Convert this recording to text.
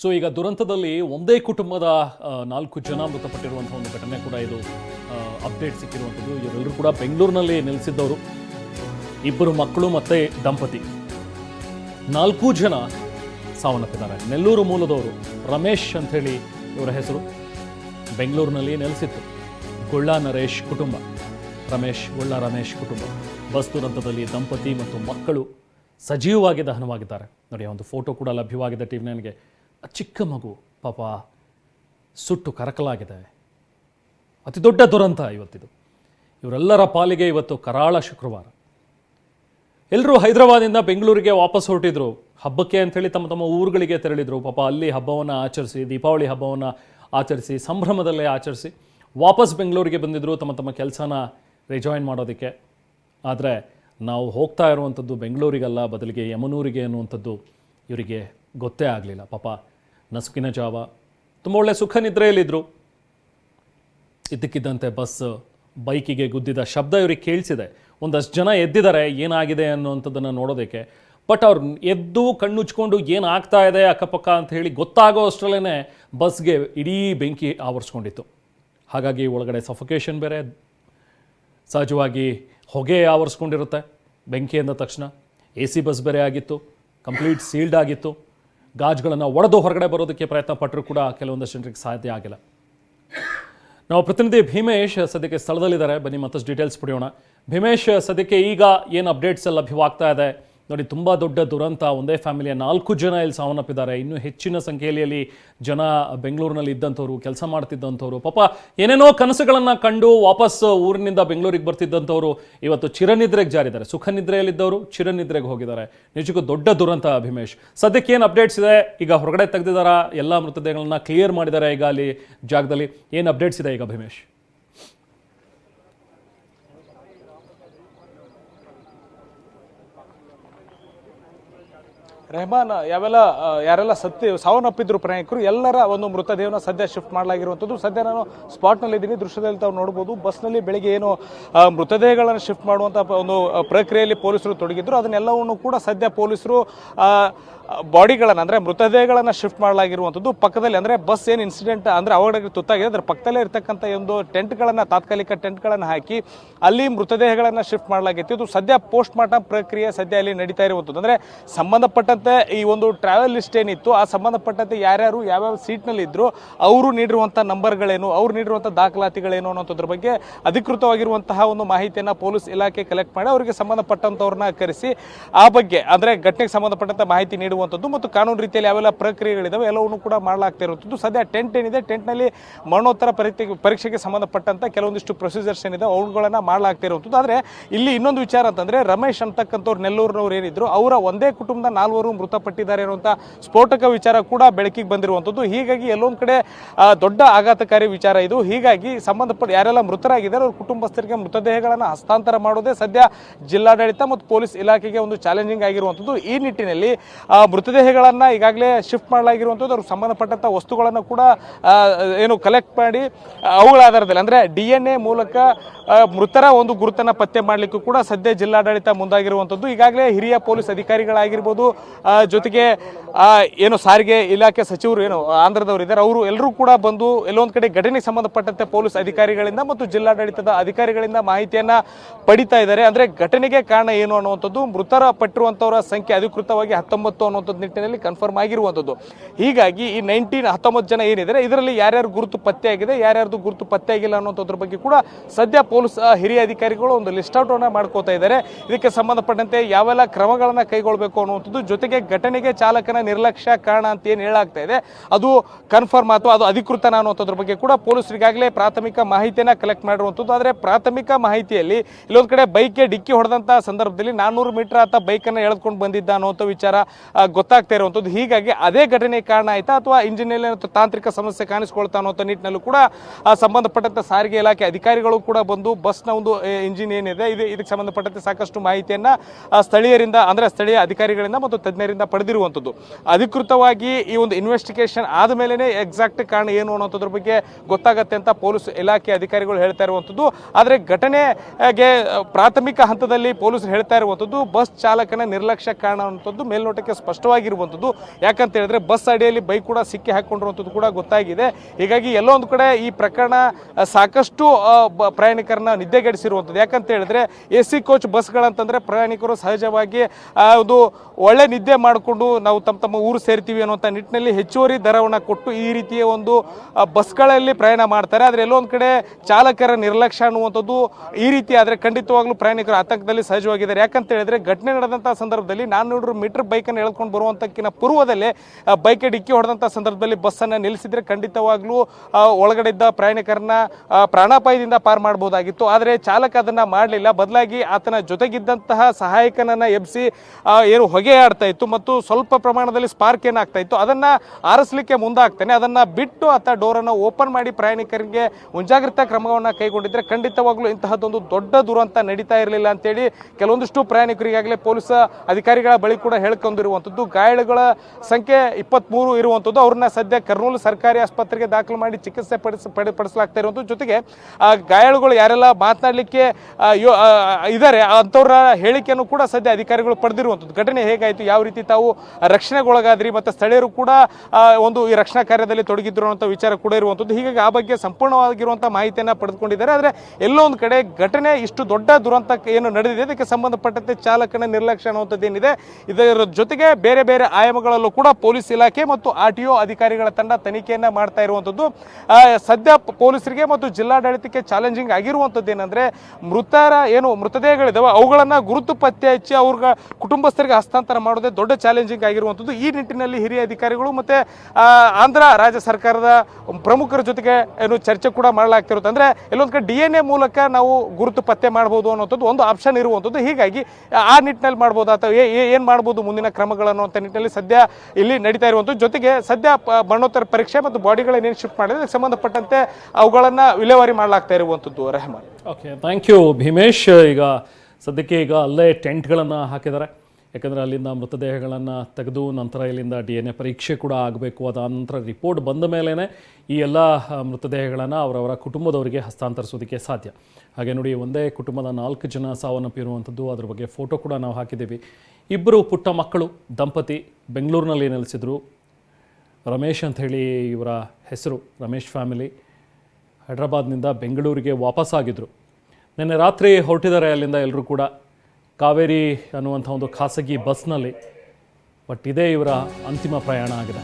So ಈಗ ದುರಂತದಲ್ಲಿ ಒಂದೇ ಕುಟುಂಬದ ನಾಲ್ಕು ಜನ ಮೃತಪಟ್ಟಿರುವಂಥ ಒಂದು ಘಟನೆ ಕೂಡ ಇದು ಅಪ್ಡೇಟ್ ಸಿಕ್ಕಿರುವಂಥದ್ದು. ಇವರೆಲ್ಲರೂ ಕೂಡ ಬೆಂಗಳೂರಿನಲ್ಲಿ ನೆಲೆಸಿದ್ದವರು. ಇಬ್ಬರು ಮಕ್ಕಳು ಮತ್ತು ದಂಪತಿ. ನಾಲ್ಕು ಜನ ಸಾವನ್ನಪ್ಪಿದ್ದಾರೆ. ನೆಲ್ಲೂರು ಮೂಲದವರು ರಮೇಶ್ ಅಂಥೇಳಿ ಇವರ ಹೆಸರು. ಬೆಂಗಳೂರಿನಲ್ಲಿ ನೆಲೆಸಿತ್ತು. ಗೊಳ್ಳ ನರೇಶ್ ಕುಟುಂಬ. ರಮೇಶ್, ಗೊಳ್ಳ ರಮೇಶ್ ಕುಟುಂಬ. ಬಸ್ ದುರಂತದಲ್ಲಿ ದಂಪತಿ ಮತ್ತು ಮಕ್ಕಳು ಸಜೀವವಾಗಿ ದಹನವಾಗಿದ್ದಾರೆ. ನೋಡಿ ಒಂದು ಫೋಟೋ ಕೂಡ ಲಭ್ಯವಾಗಿದೆ ಟಿವಿ ನನಗೆ. ಚಿಕ್ಕ ಮಗು ಪಾಪ ಸುಟ್ಟು ಕರಕಲಾಗಿದೆ. ಅತಿ ದೊಡ್ಡ ದುರಂತ ಇವತ್ತಿದು. ಇವರೆಲ್ಲರ ಪಾಲಿಗೆ ಇವತ್ತು ಕರಾಳ ಶುಕ್ರವಾರ. ಎಲ್ಲರೂ ಹೈದರಾಬಾದಿಂದ ಬೆಂಗಳೂರಿಗೆ ವಾಪಸ್ ಹೊರಟಿದ್ರು. ಹಬ್ಬಕ್ಕೆ ಅಂಥೇಳಿ ತಮ್ಮ ತಮ್ಮ ಊರುಗಳಿಗೆ ತೆರಳಿದ್ರು. ಪಾಪ ಅಲ್ಲಿ ಹಬ್ಬವನ್ನು ಆಚರಿಸಿ, ದೀಪಾವಳಿ ಹಬ್ಬವನ್ನು ಆಚರಿಸಿ, ಸಂಭ್ರಮದಲ್ಲೇ ಆಚರಿಸಿ ವಾಪಸ್ ಬೆಂಗಳೂರಿಗೆ ಬಂದಿದ್ದರು ತಮ್ಮ ತಮ್ಮ ಕೆಲಸನ ರಿಜಾಯಿನ್ ಮಾಡೋದಕ್ಕೆ. ಆದರೆ ನಾವು ಹೋಗ್ತಾ ಇರುವಂಥದ್ದು ಬೆಂಗಳೂರಿಗಲ್ಲ, ಬದಲಿಗೆ ಯಮನೂರಿಗೆ ಅನ್ನುವಂಥದ್ದು ಇವರಿಗೆ ಗೊತ್ತೇ ಆಗಲಿಲ್ಲ. ಪಾಪ ನಸುಕಿನ ಜಾವ. ತುಂಬ ಒಳ್ಳೆ ಸುಖ ನಿದ್ರೆಯಲ್ಲಿದ್ದರು ಇದ್ದಕ್ಕಿದ್ದಂತೆ ಬಸ್ ಬೈಕಿಗೆ ಗುದ್ದಿದ ಶಬ್ದ ಇವ್ರಿಗೆ ಕೇಳಿಸಿದೆ. ಒಂದಷ್ಟು ಜನ ಎದ್ದಿದ್ದಾರೆ, ಏನಾಗಿದೆ ಅನ್ನುವಂಥದ್ದನ್ನು ನೋಡೋದಕ್ಕೆ. ಬಟ್ ಅವ್ರು ಎದ್ದು ಕಣ್ಣುಚ್ಕೊಂಡು ಏನು ಆಗ್ತಾ ಇದೆ ಅಕ್ಕಪಕ್ಕ ಅಂತ ಹೇಳಿ ಗೊತ್ತಾಗೋ ಅಷ್ಟರಲ್ಲೇ ಬಸ್ಗೆ ಇಡೀ ಬೆಂಕಿ ಆವರಿಸ್ಕೊಂಡಿತ್ತು. ಹಾಗಾಗಿ ಒಳಗಡೆ ಸಫೊಕೇಶನ್ ಬೇರೆ, ಸಹಜವಾಗಿ ಹೊಗೆ ಆವರಿಸ್ಕೊಂಡಿರುತ್ತೆ. ಬೆಂಕಿ ಅಂದ ತಕ್ಷಣ ಎ ಸಿ ಬಸ್ ಬೇರೆ ಆಗಿತ್ತು ಕಂಪ್ಲೀಟ್ ಸೀಲ್ಡ್ ಆಗಿತ್ತು. ಗಾಜ್ಗಳನ್ನು ಒಡೆದು ಹೊರಗಡೆ ಬರೋದಕ್ಕೆ ಪ್ರಯತ್ನ ಪಟ್ಟರೂ ಕೂಡ ಕೆಲವೊಂದಷ್ಟು ಜನರಿಗೆ ಸಾಧ್ಯ ಆಗಿಲ್ಲ. ನಾವು ಪ್ರತಿನಿಧಿ ಭೀಮೇಶ್ ಸದ್ಯಕ್ಕೆ ಸ್ಥಳದಲ್ಲಿದ್ದಾರೆ. ಬನ್ನಿ ಮತ್ತಷ್ಟು ಡೀಟೇಲ್ಸ್ ಪಡೆಯೋಣ. ಭೀಮೇಶ್ ಸದ್ಯಕ್ಕೆ ಈಗ ಏನು ಅಪ್ಡೇಟ್ಸ್ ಲಭ್ಯವಾಗ್ತಾ ಇದೆ? ನೋಡಿ, ತುಂಬ ದೊಡ್ಡ ದುರಂತ. ಒಂದೇ ಫ್ಯಾಮಿಲಿಯ ನಾಲ್ಕು ಜನ ಇಲ್ಲಿ ಸಾವನ್ನಪ್ಪಿದ್ದಾರೆ. ಇನ್ನೂ ಹೆಚ್ಚಿನ ಸಂಖ್ಯೆಯಲ್ಲಿ ಜನ ಬೆಂಗಳೂರಿನಲ್ಲಿ ಇದ್ದಂಥವ್ರು, ಕೆಲಸ ಮಾಡ್ತಿದ್ದಂಥವ್ರು. ಪಾಪ, ಏನೇನೋ ಕನಸುಗಳನ್ನು ಕಂಡು ವಾಪಸ್ ಊರಿನಿಂದ ಬೆಂಗಳೂರಿಗೆ ಬರ್ತಿದ್ದಂಥವ್ರು ಇವತ್ತು ಚಿರನಿದ್ರೆಗೆ ಜಾರಿದ್ದಾರೆ. ಸುಖ ನಿದ್ರೆಯಲ್ಲಿದ್ದವರು ಚಿರನಿದ್ರೆಗೆ ಹೋಗಿದ್ದಾರೆ. ನಿಜಕ್ಕೂ ದೊಡ್ಡ ದುರಂತ, ಅಭಿಮೇಶ್. ಸದ್ಯಕ್ಕೆ ಏನು ಅಪ್ಡೇಟ್ಸ್ ಇದೆ? ಈಗ ಹೊರಗಡೆ ತೆಗೆದಿದ್ದಾರಾ ಎಲ್ಲ ಮೃತದೇಹಗಳನ್ನ ಕ್ಲಿಯರ್ ಮಾಡಿದ್ದಾರೆ ಈಗ ಅಲ್ಲಿ ಜಾಗದಲ್ಲಿ? ಏನು ಅಪ್ಡೇಟ್ಸ್ ಇದೆ ಈಗ ಭೀಮೇಶ್ ರೆಹಮಾನ್, ಯಾವೆಲ್ಲ ಯಾರೆಲ್ಲ ಸತ್ಯ, ಸಾವನ್ನಪ್ಪಿದ್ರು ಪ್ರಯಾಣಿಕರು, ಎಲ್ಲರ ಒಂದು ಮೃತದೇಹನ ಸದ್ಯ ಶಿಫ್ಟ್ ಮಾಡಲಾಗಿರುವಂಥದ್ದು. ಸದ್ಯ ನಾನು ಸ್ಪಾಟ್ನಲ್ಲಿ ಇದ್ದೀನಿ ದೃಶ್ಯದಲ್ಲಿ ತಾವು ನೋಡ್ಬೋದು. ಬಸ್ನಲ್ಲಿ ಬೆಳಿಗ್ಗೆ ಏನು ಮೃತದೇಹಗಳನ್ನು ಶಿಫ್ಟ್ ಮಾಡುವಂಥ ಒಂದು ಪ್ರಕ್ರಿಯೆಯಲ್ಲಿ ಪೊಲೀಸರು ತೊಡಗಿದ್ರು. ಅದನ್ನೆಲ್ಲವನ್ನು ಕೂಡ ಸದ್ಯ ಪೊಲೀಸರು ಬಾಡಿಗಳನ್ನು, ಅಂದರೆ ಮೃತದೇಹಗಳನ್ನು ಶಿಫ್ಟ್ ಮಾಡಲಾಗಿರುವಂಥದ್ದು. ಪಕ್ಕದಲ್ಲಿ, ಅಂದರೆ ಬಸ್ ಏನು ಇನ್ಸಿಡೆಂಟ್, ಅಂದರೆ ಅವಘಡಕ್ಕೆ ತುತ್ತಾಗಿದೆ. ಅದರ ಪಕ್ಕದಲ್ಲೇ ಇರತಕ್ಕಂಥ ಒಂದು ಟೆಂಟ್ಗಳನ್ನು, ತಾತ್ಕಾಲಿಕ ಟೆಂಟ್ಗಳನ್ನು ಹಾಕಿ ಅಲ್ಲಿ ಮೃತದೇಹಗಳನ್ನು ಶಿಫ್ಟ್ ಮಾಡಲಾಗಿತ್ತು. ಇದು ಸದ್ಯ ಪೋಸ್ಟ್ ಮಾರ್ಟಮ್ ಪ್ರಕ್ರಿಯೆ ಸದ್ಯ ಅಲ್ಲಿ ನಡೀತಾ ಇರುವಂಥದ್ದು. ಅಂದರೆ ಸಂಬಂಧಪಟ್ಟಂತೆ ಈ ಒಂದು ಟ್ರಾವೆಲ್ ಲಿಸ್ಟ್ ಏನಿತ್ತು, ಆ ಸಂಬಂಧಪಟ್ಟಂತೆ ಯಾರ್ಯಾರು ಯಾವ್ಯಾವ ಸೀಟ್ನಲ್ಲಿದ್ದರು ಅವರು ನೀಡಿರುವಂಥ ನಂಬರ್ಗಳೇನು ಅವ್ರು ನೀಡಿರುವಂಥ ದಾಖಲಾತಿಗಳೇನು ಅನ್ನೋದ್ರ ಬಗ್ಗೆ ಅಧಿಕೃತವಾಗಿರುವಂತಹ ಒಂದು ಮಾಹಿತಿಯನ್ನು ಪೊಲೀಸ್ ಇಲಾಖೆ ಕಲೆಕ್ಟ್ ಮಾಡಿ ಅವರಿಗೆ ಸಂಬಂಧಪಟ್ಟಂಥವ್ರನ್ನ ಕರೆಸಿ, ಆ ಬಗ್ಗೆ ಅಂದರೆ ಘಟನೆಗೆ ಸಂಬಂಧಪಟ್ಟಂತ ಮಾಹಿತಿ ನೀಡುವಂಥದ್ದು ಮತ್ತು ಕಾನೂನು ರೀತಿಯಲ್ಲಿ ಯಾವೆಲ್ಲ ಪ್ರಕ್ರಿಯೆಗಳಿದಾವೆ ಎಲ್ಲವನ್ನು ಕೂಡ ಮಾಡಲಾಗ್ತಾ ಇರುವಂಥದ್ದು ಸದ್ಯ ಟೆಂಟ್ ಏನಿದೆ ಟೆಂಟ್ನಲ್ಲಿ ಮರಣೋತ್ತರ ಪರೀಕ್ಷೆ ಪರೀಕ್ಷೆಗೆ ಸಂಬಂಧಪಟ್ಟಂತ ಕೆಲವೊಂದಿಷ್ಟು ಪ್ರೊಸೀಜರ್ಸ್ ಏನಿದೆ ಅವುಗಳನ್ನ ಮಾಡಲಾಗ್ತಾ ಇರುವಂಥದ್ದು ಆದರೆ ಇಲ್ಲಿ ಇನ್ನೊಂದು ವಿಚಾರ ಅಂತಂದ್ರೆ ರಮೇಶ್ ಅಂತಕ್ಕಂಥವ್ರು ನೆಲ್ಲೂರಿನವ್ರು ಏನಿದ್ರು, ಅವರ ಒಂದೇ ಕುಟುಂಬದ ನಾಲ್ವರು ಮೃತಪಟ್ಟಿದ್ದಾರೆ ಅನ್ನುವಂಥ ಸ್ಫೋಟಕ ವಿಚಾರ ಕೂಡ ಬೆಳಕಿಗೆ ಬಂದಿರುವಂಥದ್ದು. ಹೀಗಾಗಿ ಎಲ್ಲೊಂದು ಕಡೆ ದೊಡ್ಡ ಆಘಾತಕಾರಿ ವಿಚಾರ ಇದು. ಹೀಗಾಗಿ ಸಂಬಂಧಪಟ್ಟ ಯಾರೆಲ್ಲ ಮೃತರಾಗಿದ್ದಾರೆ, ಅವ್ರ ಕುಟುಂಬಸ್ಥರಿಗೆ ಮೃತದೇಹಗಳನ್ನು ಹಸ್ತಾಂತರ ಮಾಡೋದೇ ಸದ್ಯ ಜಿಲ್ಲಾಡಳಿತ ಮತ್ತು ಪೊಲೀಸ್ ಇಲಾಖೆಗೆ ಒಂದು ಚಾಲೆಂಜಿಂಗ್ ಆಗಿರುವಂಥದ್ದು. ಈ ನಿಟ್ಟಿನಲ್ಲಿ ಮೃತದೇಹಗಳನ್ನು ಈಗಾಗಲೇ ಶಿಫ್ಟ್ ಮಾಡಲಾಗಿರುವಂಥದ್ದು. ಅವ್ರಿಗೆ ಸಂಬಂಧಪಟ್ಟಂಥ ವಸ್ತುಗಳನ್ನು ಕೂಡ ಏನು ಕಲೆಕ್ಟ್ ಮಾಡಿ, ಅವುಗಳ ಆಧಾರದಲ್ಲಿ. ಅಂದರೆ ಡಿ ಎನ್ ಎ ಮೂಲಕ ಮೃತರ ಒಂದು ಗುರುತನ್ನು ಪತ್ತೆ ಮಾಡಲಿಕ್ಕೂ ಕೂಡ ಸದ್ಯ ಜಿಲ್ಲಾಡಳಿತ ಮುಂದಾಗಿರುವಂಥದ್ದು. ಈಗಾಗಲೇ ಹಿರಿಯ ಪೊಲೀಸ್ ಅಧಿಕಾರಿಗಳಾಗಿರ್ಬೋದು ಜೊತೆಗೆ ಏನು ಸಾರಿಗೆ ಇಲಾಖೆ ಸಚಿವರು ಏನು, ಆಂಧ್ರದವರು ಇದ್ದಾರೆ ಅವರು ಎಲ್ಲರೂ ಕೂಡ ಬಂದು ಎಲ್ಲೊಂದು ಕಡೆ ಘಟನೆಗೆ ಸಂಬಂಧಪಟ್ಟಂತೆ ಪೊಲೀಸ್ ಅಧಿಕಾರಿಗಳಿಂದ ಮತ್ತು ಜಿಲ್ಲಾಡಳಿತದ ಅಧಿಕಾರಿಗಳಿಂದ ಮಾಹಿತಿಯನ್ನ ಪಡಿತಾ ಇದ್ದಾರೆ. ಅಂದ್ರೆ ಘಟನೆಗೆ ಕಾರಣ ಏನು ಅನ್ನುವಂಥದ್ದು, ಮೃತರ ಪಟ್ಟಿರುವಂತವರ ಸಂಖ್ಯೆ ಅಧಿಕೃತವಾಗಿ ಹತ್ತೊಂಬತ್ತು ಅನ್ನುವಂಥದ್ದು ನಿಟ್ಟಿನಲ್ಲಿ ಕನ್ಫರ್ಮ್ ಆಗಿರುವಂಥದ್ದು. ಹೀಗಾಗಿ ಈ ನೈನ್ಟೀನ್ ಹತ್ತೊಂಬತ್ತು ಜನ ಏನಿದ್ದಾರೆ, ಇದರಲ್ಲಿ ಯಾರ್ಯಾರು ಗುರುತು ಪತ್ತೆ ಆಗಿದೆ, ಯಾರ್ಯಾರ್ದು ಗುರುತು ಪತ್ತೆ ಆಗಿಲ್ಲ ಅನ್ನುವಂಥದ್ರ ಬಗ್ಗೆ ಕೂಡ ಸದ್ಯ ಪೊಲೀಸ್ ಹಿರಿಯ ಅಧಿಕಾರಿಗಳು ಒಂದು ಲಿಸ್ಟ್ ಔಟ್ ಅನ್ನ ಮಾಡ್ಕೋತಾ ಇದ್ದಾರೆ. ಇದಕ್ಕೆ ಸಂಬಂಧಪಟ್ಟಂತೆ ಯಾವೆಲ್ಲ ಕ್ರಮಗಳನ್ನ ಕೈಗೊಳ್ಳಬೇಕು ಅನ್ನುವಂಥದ್ದು ಜೊತೆಗೆ ಘಟನೆಗೆ ಚಾಲಕನ ನಿರ್ಲಕ್ಷ್ಯ ಕಾರಣ ಅಂತ ಏನು ಹೇಳಾಗ್ತಾ ಇದೆ ಅದು ಕನ್ಫರ್ಮ್ ಅಥವಾ ಅದು ಅಧಿಕೃತನ ಅನ್ನುವಂಥದ್ರ ಬಗ್ಗೆ ಕೂಡ ಪೊಲೀಸರಿಗಾಗಲೇ ಪ್ರಾಥಮಿಕ ಮಾಹಿತಿಯನ್ನ ಕಲೆಕ್ಟ್ ಮಾಡಿರುವಂಥದ್ದು. ಆದರೆ ಪ್ರಾಥಮಿಕ ಮಾಹಿತಿಯಲ್ಲಿ ಇಲ್ಲೊಂದು ಕಡೆ ಬೈಕ್ಗೆ ಡಿಕ್ಕಿ ಹೊಡೆದಂತಹ ಸಂದರ್ಭದಲ್ಲಿ ನಾನ್ನೂರು ಮೀಟರ್ ಆತ ಬೈಕನ್ನು ಎಳೆದುಕೊಂಡು ಬಂದಿದ್ದ ಅನ್ನೋಂಥ ವಿಚಾರ ಗೊತ್ತಾಗ್ತಾ ಇರುವಂಥದ್ದು. ಹೀಗಾಗಿ ಅದೇ ಘಟನೆ ಕಾರಣ ಆಯ್ತಾ ಅಥವಾ ಇಂಜಿನಿಯರ್ ತಾಂತ್ರಿಕ ಸಮಸ್ಯೆ ಕಾಣಿಸ್ಕೊಳ್ತಾ ಅನ್ನೋಂಥ ನಿಟ್ಟಿನಲ್ಲೂ ಕೂಡ ಆ, ಸಂಬಂಧಪಟ್ಟಂತ ಸಾರಿಗೆ ಇಲಾಖೆ ಅಧಿಕಾರಿಗಳು ಕೂಡ ಬಂದು ಬಸ್ನ ಒಂದು ಇಂಜಿನ್ ಏನಿದೆ ಇದು ಇದಕ್ಕೆ ಸಂಬಂಧಪಟ್ಟಂತೆ ಸಾಕಷ್ಟು ಮಾಹಿತಿಯನ್ನ ಸ್ಥಳೀಯರಿಂದ ಅಂದ್ರೆ ಸ್ಥಳೀಯ ಅಧಿಕಾರಿಗಳಿಂದ ಮತ್ತು ತಜ್ಞ ತಜ್ಞರಿಂದ ಪಡೆದಿರುವಂಥದ್ದು. ಅಧಿಕೃತವಾಗಿ ಈ ಒಂದು ಇನ್ವೆಸ್ಟಿಗೇಷನ್ ಆದಮೇಲೆ ಎಕ್ಸಾಕ್ಟ್ ಕಾರಣ ಏನು ಅನ್ನೋದ್ರ ಬಗ್ಗೆ ಗೊತ್ತಾಗತ್ತೆ ಅಂತ ಪೊಲೀಸ್ ಇಲಾಖೆ ಅಧಿಕಾರಿಗಳು ಹೇಳ್ತಾ ಇರುವಂಥದ್ದು. ಆದರೆ ಘಟನೆಗೆ, ಪ್ರಾಥಮಿಕ ಹಂತದಲ್ಲಿ ಪೊಲೀಸರು ಹೇಳ್ತಾ ಇರುವಂಥದ್ದು, ಬಸ್ ಚಾಲಕನ ನಿರ್ಲಕ್ಷ್ಯ ಕಾರಣ ಅನ್ನುವಂಥದ್ದು ಮೇಲ್ನೋಟಕ್ಕೆ ಸ್ಪಷ್ಟವಾಗಿರುವಂಥದ್ದು. ಯಾಕಂತ ಹೇಳಿದ್ರೆ ಬಸ್ ಅಡಿಯಲ್ಲಿ ಬೈಕ್ ಕೂಡ ಸಿಕ್ಕಿ ಹಾಕೊಂಡಿರುವಂಥದ್ದು ಕೂಡ ಗೊತ್ತಾಗಿದೆ. ಹೀಗಾಗಿ ಎಲ್ಲೋ ಒಂದು ಕಡೆ ಈ ಪ್ರಕರಣ, ಸಾಕಷ್ಟು ಪ್ರಯಾಣಿಕರನ್ನ ನಿದ್ದೆಗೆಡಿಸಿರುವಂಥದ್ದು. ಯಾಕಂತ ಹೇಳಿದ್ರೆ ಎ ಸಿ ಕೋಚ್ ಬಸ್ಗಳಂತಂದ್ರೆ ಪ್ರಯಾಣಿಕರು ಸಹಜವಾಗಿ ಒಂದು ಒಳ್ಳೆ ನಿದ್ದೆ ಮಾಡಿಕೊಂಡು ನಾವು ತಮ್ಮ ತಮ್ಮ ಊರು ಸೇರ್ತೀವಿ ಅನ್ನುವಂಥ ನಿಟ್ಟಿನಲ್ಲಿ ಹೆಚ್ಚುವರಿ ದರವನ್ನು ಕೊಟ್ಟು ಈ ರೀತಿಯ ಒಂದು ಬಸ್ಗಳಲ್ಲಿ ಪ್ರಯಾಣ ಮಾಡ್ತಾರೆ. ಆದರೆ ಎಲ್ಲೋ ಒಂದು ಕಡೆ ಚಾಲಕರ ನಿರ್ಲಕ್ಷ್ಯ ಅನ್ನುವಂಥದ್ದು ಈ ರೀತಿ ಆದರೆ ಖಂಡಿತವಾಗ್ಲೂ ಪ್ರಯಾಣಿಕರು ಆತಂಕದಲ್ಲಿ ಸಹಜವಾಗಿದ್ದಾರೆ. ಯಾಕಂತ ಹೇಳಿದ್ರೆ ಘಟನೆ ನಡೆದಂಥ ಸಂದರ್ಭದಲ್ಲಿ ನಾನ್ನೂರು ಮೀಟರ್ ಬೈಕನ್ನು ಎಳ್ಕೊಂಡು ಬರುವಂತಕ್ಕಿಂತ ಪೂರ್ವದಲ್ಲೇ ಬೈಕ್ ಡಿಕ್ಕಿ ಹೊಡೆದಂಥ ಸಂದರ್ಭದಲ್ಲಿ ಬಸ್ಸನ್ನು ನಿಲ್ಲಿಸಿದ್ರೆ ಖಂಡಿತವಾಗ್ಲೂ ಒಳಗಡೆ ಇದ್ದ ಪ್ರಯಾಣಿಕರನ್ನ ಪ್ರಾಣಾಪಾಯದಿಂದ ಪಾರು ಮಾಡಬಹುದಾಗಿತ್ತು ಆದರೆ ಚಾಲಕ ಅದನ್ನ ಮಾಡಲಿಲ್ಲ. ಬದಲಾಗಿ ಆತನ ಜೊತೆಗಿದ್ದಂತಹ ಸಹಾಯಕನನ್ನ ಎಬ್ಸಿ ಆ, ಏನು ಹೊಗೆ ಆಡ್ತಾ ಮತ್ತು ಸ್ವಲ್ಪ ಪ್ರಮಾಣದಲ್ಲಿ ಸ್ಪಾರ್ಕ್ ಏನಾಗ್ತಾ ಇತ್ತು, ಅದನ್ನ ಆರಿಸಲಿಕ್ಕೆ ಮುಂದಾಗ್ತಾನೆ. ಅದನ್ನ ಬಿಟ್ಟು ಆತ ಡೋರನ್ನು ಓಪನ್ ಮಾಡಿ ಪ್ರಯಾಣಿಕರಿಗೆ ಮುಂಜಾಗ್ರತಾ ಕ್ರಮವನ್ನು ಕೈಗೊಂಡಿದ್ರೆ ಖಂಡಿತವಾಗ್ಲೂ ಇಂತಹದ್ದೊಂದು ದೊಡ್ಡ ದುರಂತ ನಡೀತಾ ಇರಲಿಲ್ಲ ಅಂತೇಳಿ ಕೆಲವೊಂದಿಷ್ಟು ಪ್ರಯಾಣಿಕರಿಗಾಗಲೇ ಪೊಲೀಸ್ ಅಧಿಕಾರಿಗಳ ಬಳಿ ಕೂಡ ಹೇಳ್ಕೊಂಡಿರುವಂಥದ್ದು. ಗಾಯಾಳುಗಳ ಸಂಖ್ಯೆ ಇಪ್ಪತ್ತ್ಮೂರು ಇರುವಂಥದ್ದು. ಅವ್ರನ್ನ ಸದ್ಯ ಕರ್ನೂಲು ಸರ್ಕಾರಿ ಆಸ್ಪತ್ರೆಗೆ ದಾಖಲು ಮಾಡಿ ಚಿಕಿತ್ಸೆ ಪಡಿಸ, ಪಡೆ, ಪಡಿಸಲಾಗ್ತಾ ಇರುವಂಥದ್ದು. ಜೊತೆಗೆ ಗಾಯಾಳುಗಳು ಯಾರೆಲ್ಲ ಮಾತನಾಡಲಿಕ್ಕೆ ಇದ್ದಾರೆ ಅಂಥವ್ರ ಹೇಳಿಕೆಯನ್ನು ಕೂಡ ಸದ್ಯ ಅಧಿಕಾರಿಗಳು ಪಡೆದಿರುವಂಥದ್ದು. ಘಟನೆ ಹೇಗಾಯಿತು? ಯಾವ ರೀತಿ ತಾವು ರಕ್ಷಣೆಗೊಳಗಾದ್ರಿ ಮತ್ತು ಸ್ಥಳೀಯರು ಕೂಡ ಒಂದು ಈ ರಕ್ಷಣಾ ಕಾರ್ಯದಲ್ಲಿ ತೊಡಗಿದ್ರು ಅನ್ನೋಂಥ ವಿಚಾರ ಕೂಡ ಇರುವಂಥದ್ದು. ಹೀಗಾಗಿ ಆ ಬಗ್ಗೆ ಸಂಪೂರ್ಣವಾಗಿರುವಂಥ ಮಾಹಿತಿಯನ್ನು ಪಡೆದುಕೊಂಡಿದ್ದಾರೆ. ಆದರೆ ಎಲ್ಲೋ ಒಂದು ಕಡೆ ಘಟನೆ ಇಷ್ಟು ದೊಡ್ಡ ದುರಂತ ಏನು ನಡೆದಿದೆ, ಇದಕ್ಕೆ ಸಂಬಂಧಪಟ್ಟಂತೆ ಚಾಲಕನ ನಿರ್ಲಕ್ಷ್ಯ ಅನ್ನುವಂಥದ್ದು ಏನಿದೆ, ಇದರ ಜೊತೆಗೆ ಬೇರೆ ಬೇರೆ ಆಯಾಮಗಳಲ್ಲೂ ಕೂಡ ಪೊಲೀಸ್ ಇಲಾಖೆ ಮತ್ತು ಆರ್ ಟಿ ಅಧಿಕಾರಿಗಳ ತಂಡ ತನಿಖೆಯನ್ನು ಮಾಡ್ತಾ ಇರುವಂಥದ್ದು. ಸದ್ಯ ಪೊಲೀಸರಿಗೆ ಮತ್ತು ಜಿಲ್ಲಾಡಳಿತಕ್ಕೆ ಚಾಲೆಂಜಿಂಗ್ ಆಗಿರುವಂಥದ್ದು ಏನಂದ್ರೆ, ಮೃತರ ಏನು ಮೃತದೇಹಗಳಿದಾವೆ ಅವುಗಳನ್ನು ಗುರುತು ಪತ್ತೆ ಹಚ್ಚಿ ಅವ್ರ ಕುಟುಂಬಸ್ಥರಿಗೆ ಹಸ್ತಾಂತರ ಮಾಡೋದೇ ದೊಡ್ಡ ಚಾಲೆಂಜಿಂಗ್ ಆಗಿರುವಂಥದ್ದು ಈ ನಿಟ್ಟಿನಲ್ಲಿ ಹಿರಿಯ ಅಧಿಕಾರಿಗಳು ಮತ್ತು ಆಂಧ್ರ ರಾಜ್ಯ ಸರ್ಕಾರದ ಪ್ರಮುಖರ ಜೊತೆಗೆ ಏನು ಚರ್ಚೆ ಕೂಡ ಮಾಡಲಾಗ್ತಿರುತ್ತೆ. ಅಂದ್ರೆ ಎಲ್ಲೊಂದು ಕಡೆ ಡಿ ಎನ್ ಎ ಮೂಲಕ ನಾವು ಗುರುತು ಪತ್ತೆ ಮಾಡ್ಬೋದು ಅನ್ನೋಂಥದ್ದು ಒಂದು ಆಪ್ಷನ್ ಇರುವಂಥದ್ದು. ಹೀಗಾಗಿ, ಆ ನಿಟ್ಟಿನಲ್ಲಿ ಮಾಡ್ಬೋದು ಅಥವಾ ಏನು ಮಾಡ್ಬೋದು ಮುಂದಿನ ಕ್ರಮಗಳನ್ನು ಅಂತ ನಿಟ್ಟಿನಲ್ಲಿ ಸದ್ಯ ಇಲ್ಲಿ ನಡೀತಾ ಇರುವಂಥದ್ದು. ಜೊತೆಗೆ ಸದ್ಯ ಮರಣೋತ್ತರ ಪರೀಕ್ಷೆ ಮತ್ತು ಬಾಡಿಗಳನ್ನು ಏನು ಶಿಫ್ಟ್ ಮಾಡಿದ್ರೆ ಸಂಬಂಧಪಟ್ಟಂತೆ ಅವುಗಳನ್ನು ವಿಲೇವಾರಿ ಮಾಡಲಾಗ್ತಾ ಇರುವಂಥದ್ದು Rehman. Okay thank you Bheemesh. ಈಗ ಸದ್ಯಕ್ಕೆ ಈಗ ಅಲ್ಲೇ ಟೆಂಟ್ಗಳನ್ನು ಹಾಕಿದ್ದಾರೆ. ಯಾಕಂದರೆ ಅಲ್ಲಿಂದ ಮೃತದೇಹಗಳನ್ನು ತೆಗೆದು ನಂತರ ಇಲ್ಲಿಂದ ಡಿ ಎನ್ ಎ ಪರೀಕ್ಷೆ ಕೂಡ ಆಗಬೇಕು. ಅದಾದ ನಂತರ ರಿಪೋರ್ಟ್ ಬಂದ ಮೇಲೇ ಈ ಎಲ್ಲ ಮೃತದೇಹಗಳನ್ನು ಅವರವರ ಕುಟುಂಬದವರಿಗೆ ಹಸ್ತಾಂತರಿಸೋದಕ್ಕೆ ಸಾಧ್ಯ. ಹಾಗೆ ನೋಡಿ, ಒಂದೇ ಕುಟುಂಬದ ನಾಲ್ಕು ಜನ ಸಾವನ್ನಪ್ಪಿರುವಂಥದ್ದು ಅದ್ರ ಬಗ್ಗೆ ಫೋಟೋ ಕೂಡ ನಾವು ಹಾಕಿದ್ದೀವಿ. ಇಬ್ಬರು ಪುಟ್ಟ ಮಕ್ಕಳು, ದಂಪತಿ ಬೆಂಗಳೂರಿನಲ್ಲಿ ನೆಲೆಸಿದ್ರು. ರಮೇಶ್ ಅಂತ ಹೇಳಿ ಇವರ ಹೆಸರು, ರಮೇಶ್ ಫ್ಯಾಮಿಲಿ. ಹೈದ್ರಾಬಾದ್ನಿಂದ ಬೆಂಗಳೂರಿಗೆ ವಾಪಸ್ಸಾಗಿದ್ದರು ನಿನ್ನೆ ರಾತ್ರಿ ಹೊರಟಿದ್ದಾರೆ ಅಲ್ಲಿಂದ ಎಲ್ಲರೂ ಕೂಡ. ಕಾವೇರಿ ಅನ್ನುವಂಥ ಒಂದು ಖಾಸಗಿ ಬಸ್ನಲ್ಲಿ ಬಟ್ ಇದೇ ಇವರ ಅಂತಿಮ ಪ್ರಯಾಣ ಆಗಿದೆ.